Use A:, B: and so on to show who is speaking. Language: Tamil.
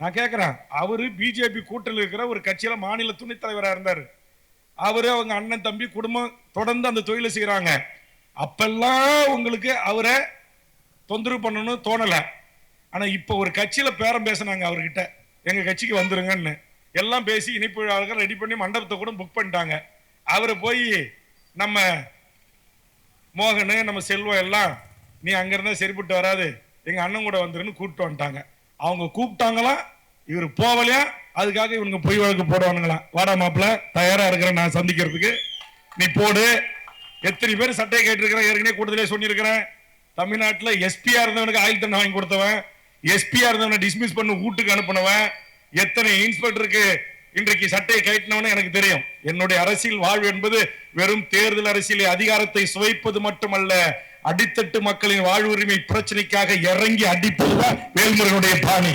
A: நான் கேட்குறேன் அவர் பிஜேபி கூட்டில் இருக்கிற ஒரு கட்சியில் மாநில துணைத் தலைவராக இருந்தார். அவர் அவங்க அண்ணன் தம்பி குடும்பம் தொடர்ந்து அந்த தொழிலை செய்கிறாங்க அப்பெல்லாம் உங்களுக்கு அவரை தொந்தரவு பண்ணணும்னு தோணலை. ஆனால் இப்போ ஒரு கட்சியில் பேரம் பேசினாங்க அவர்கிட்ட. எங்கள் கட்சிக்கு வந்துருங்கன்னு. எல்லாம் பேசி இனிப்பு விழாவுக்கு ரெடி பண்ணி மண்டபத்தை கூட புக் பண்ணிட்டாங்க. அவரை போய் நம்ம மோகனு நம்ம செல்வம் எல்லாம் நீ அங்கேருந்தா சரிப்பட்டு வராது. எங்கள் அண்ணன் கூட வந்துருன்னு கூப்பிட்டு வந்துட்டாங்க. அவங்க கூப்பிட்டாங்களாம் இவர் போகலையா? அதுக்காக இவங்க பொய் வழக்கு போடுவானுங்களாம் வாடா மாப்பிள்ள தயாரா இருக்கிறேன் நான் சந்திக்கிறதுக்கு. நீ போடு. எத்தனை பேர் சட்டையை கேட்டிருக்கிறேன் ஏற்கனவே கூட்டத்திலே சொல்லியிருக்கிறேன். தமிழ்நாட்டில் எஸ்பியா இருந்தவனுக்கு ஆயுள் தண்டனை வாங்கி கொடுத்தவன். எஸ்பியா இருந்தவனை டிஸ்மிஸ் பண்ண வீட்டுக்கு அனுப்பினவன். எத்தனை இன்ஸ்பெக்டருக்கு இன்றைக்கு சட்டையை கட்டினவனு எனக்கு தெரியும். என்னுடைய அரசியல் வாழ்வு என்பது வெறும் தேர்தல் அரசியலை அதிகாரத்தை சுவைப்பது மட்டுமல்ல. அடித்தட்டு மக்களின் வாழ்வுரிமை பிரச்சனைக்காக இறங்கி அடிப்பதுதான் வேல்முருகனுடைய பாணி.